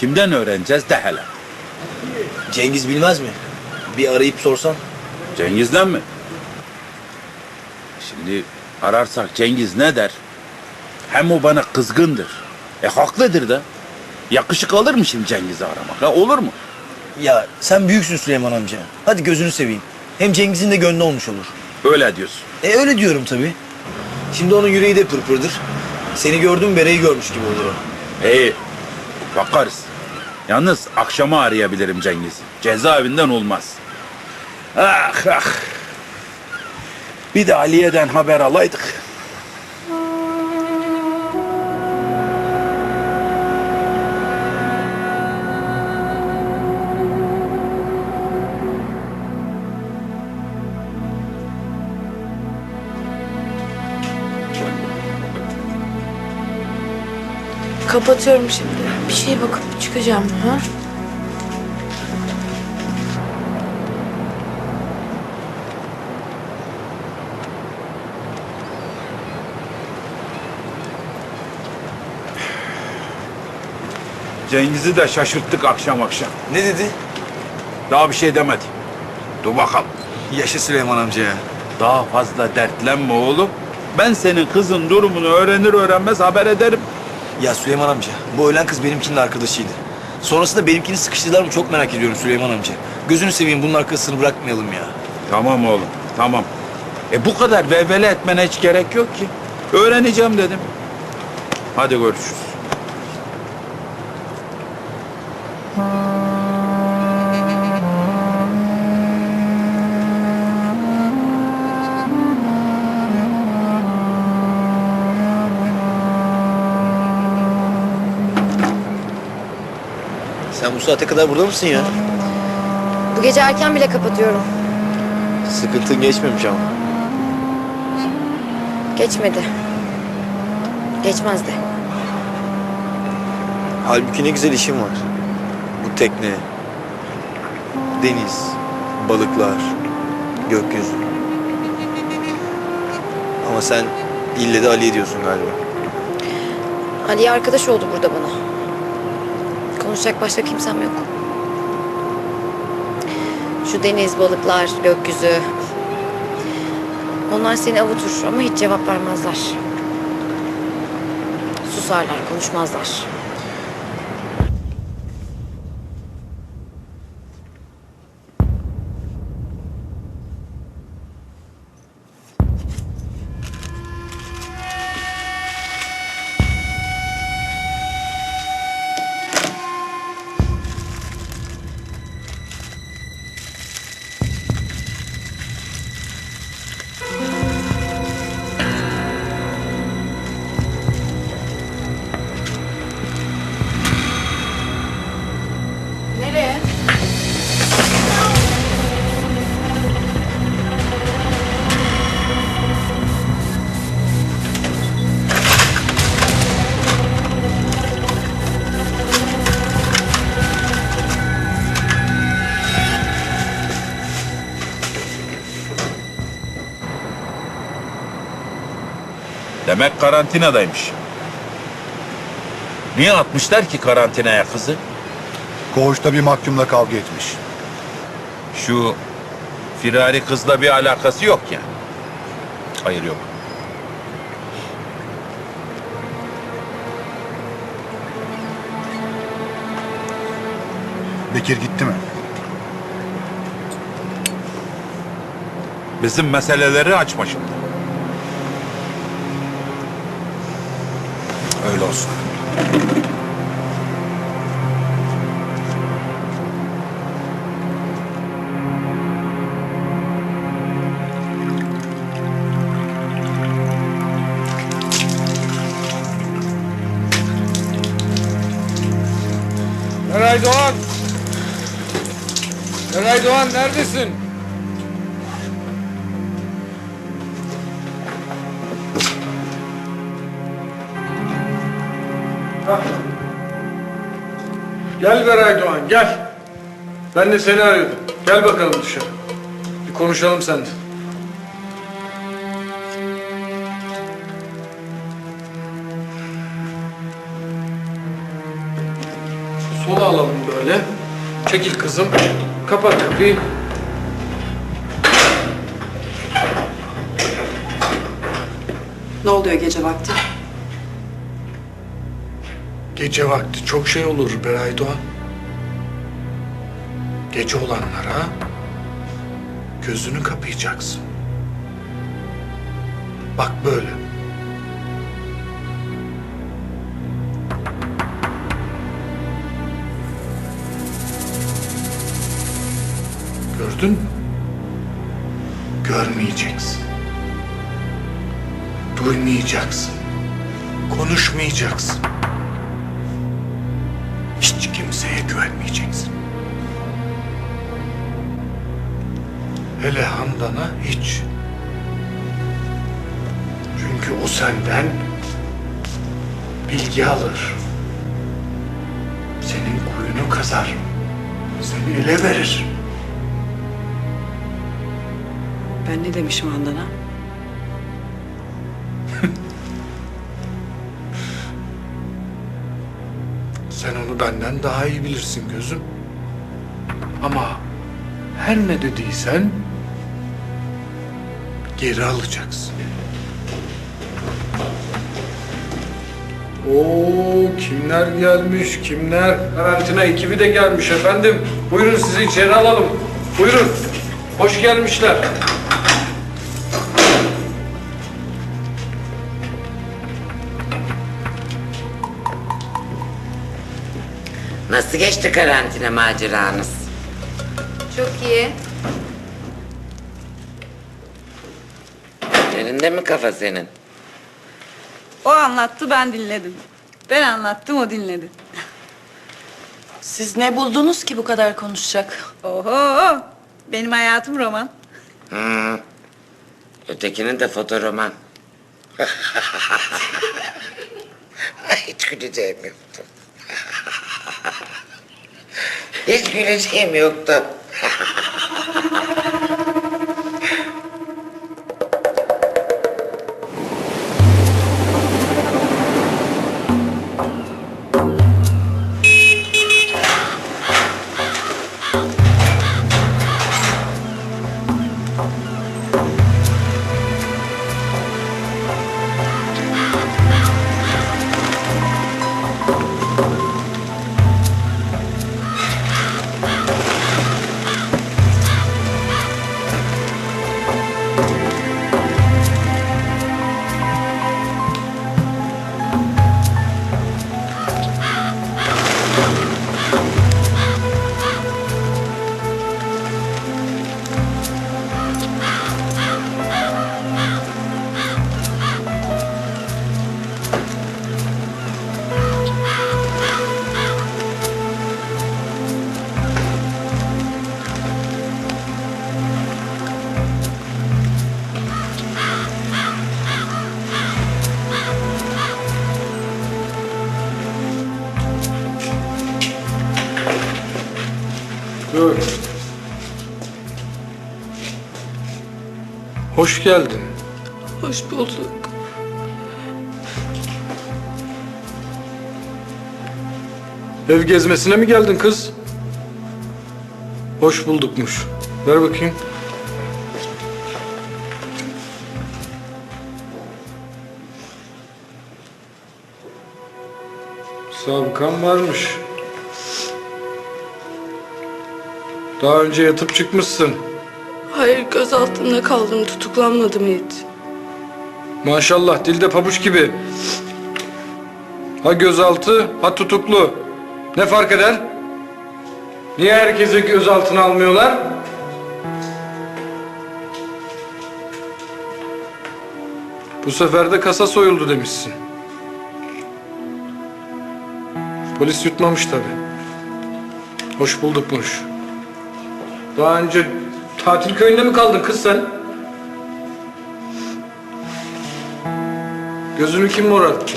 Kimden öğreneceğiz de hele. Cengiz bilmez mi? Bir arayıp sorsan. Cengiz'den mi? Şimdi ararsak Cengiz ne der? Hem o bana kızgındır. E haklıdır da. Yakışık alır mı şimdi Cengiz'i aramak? Ha, olur mu? Ya sen büyüksün Süleyman amca. Hadi gözünü seveyim. Hem Cengiz'in de gönlü olmuş olur. Öyle diyorsun. E öyle diyorum tabii. Şimdi onun yüreği de pırpırdır. Seni gördüm bereyi görmüş gibi olur o. İyi. Bakarız. Yalnız akşama arayabilirim Cengiz'i. Cezaevinden olmaz. Ah ah. Bir de Aliye'den haber alaydık. Kapatıyorum şimdi. Bir şeye bakıp çıkacağım. Ha? Cengiz'i de şaşırttık akşam akşam. Ne dedi? Daha bir şey demedi. Dur bakalım. Yaşa Süleyman amca ya. Daha fazla dertlenme oğlum. Ben senin kızın durumunu öğrenir öğrenmez haber ederim. Ya Süleyman amca, bu ölen kız benimkinin arkadaşıydı. Sonrasında benimkini sıkıştırdılar mı çok merak ediyorum Süleyman amca. Gözünü seveyim bunun arkasını bırakmayalım ya. Tamam oğlum, tamam. E bu kadar vevvele etmene hiç gerek yok ki. Öğreneceğim dedim. Hadi görüşürüz. Saate kadar burada mısın ya? Bu gece erken bile kapatıyorum. Sıkıntın geçmemiş ama. Geçmedi. Geçmez de. Halbuki ne güzel işim var. Bu tekne, deniz, balıklar, gökyüzü. Ama sen ille de Ali ediyorsun galiba. Ali arkadaş oldu burada bana. Konuşacak başka kimsem yok. Şu deniz, balıklar, gökyüzü. Onlar seni avutur ama hiç cevap vermezler. Susarlar, konuşmazlar. Demek karantinadaymış. Niye atmışlar ki karantinaya kızı? Koğuşta bir mahkumla kavga etmiş. Şu firari kızla bir alakası yok yani. Hayır yok. Bekir gitti mi? Bizim meseleleri açma şimdi. Olsun. Eray Doğan! Eray Doğan neredesin? Gel Eray Doğan gel. Ben de seni arıyordum. Gel bakalım dışarı. Bir konuşalım seninle. Sola alalım böyle. Çekil kızım. Kapat kapıyı. Ne oluyor gece vakti? Gece vakti çok şey olur Beray Doğan. Gece olanlara gözünü kapayacaksın. Bak böyle. Gördün mü? Görmeyeceksin. Duymayacaksın. Konuşmayacaksın. Güvenmeyeceksin. Hele Handan'a hiç. Çünkü o senden bilgi alır. Senin kuyunu kazar. Seni ele verir. Ben ne demişim Handan'a? Benden daha iyi bilirsin gözüm. Ama her ne dediysen geri alacaksın. Oo kimler gelmiş kimler? Karantina ekibi de gelmiş efendim. Buyurun sizi içeri alalım. Buyurun. Hoş gelmişler. Nasıl geçti karantina maceranız? Çok iyi. Yerinde mi kafa senin? O anlattı ben dinledim. Ben anlattım o dinledi. Siz ne buldunuz ki bu kadar konuşacak? Oho! Benim hayatım roman. Hı. Ötekinin de fotoroman. Ay, Hiç güleceğim yoktu. Hiç güleceğim yoktu. Dur. Hoş geldin. Hoş bulduk. Ev gezmesine mi geldin kız? Hoş buldukmuş. Ver bakayım. Sabıkan varmış. Daha önce yatıp çıkmışsın. Hayır göz altında kaldım tutuklanmadım hiç. Maşallah dilde pabuç gibi. Ha gözaltı ha tutuklu. Ne fark eder? Niye herkese gözaltına almıyorlar? Bu sefer de kasa soyuldu demişsin. Polis yutmamış tabi. Hoş buldukmuş. Daha önce tatil köyünde mi kaldın kız sen? Gözünü kim morarttı?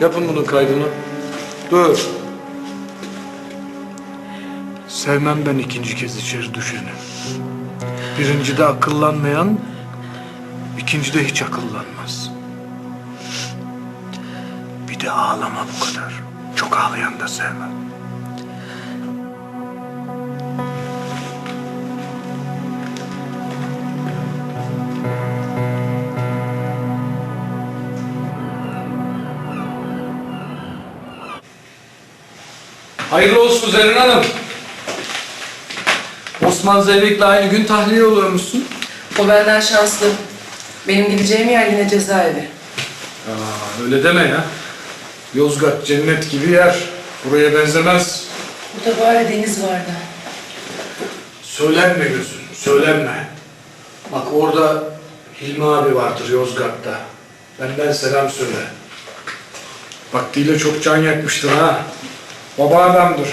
Yapın bunun kaydını. Dur. Sevmem ben ikinci kez içeri düşeni. Birincide akıllanmayan, ikincide hiç akıllanmaz. Hadi ağlama bu kadar. Çok ağlayan da sevmem. Hayırlı olsun Zerrin Hanım. Osman Zeybek'le aynı gün tahliye oluyormuşsun. O benden şanslı. Benim gideceğim yer yine cezaevi. Aa, öyle deme ya. Yozgat cennet gibi yer. Buraya benzemez. Burada bari deniz vardı. Söylenme gözüm, söylenme. Bak orada Hilmi abi vardır Yozgat'ta. Benden selam söyle. Vaktiyle çok can yakmıştır ha. Baba adamdır.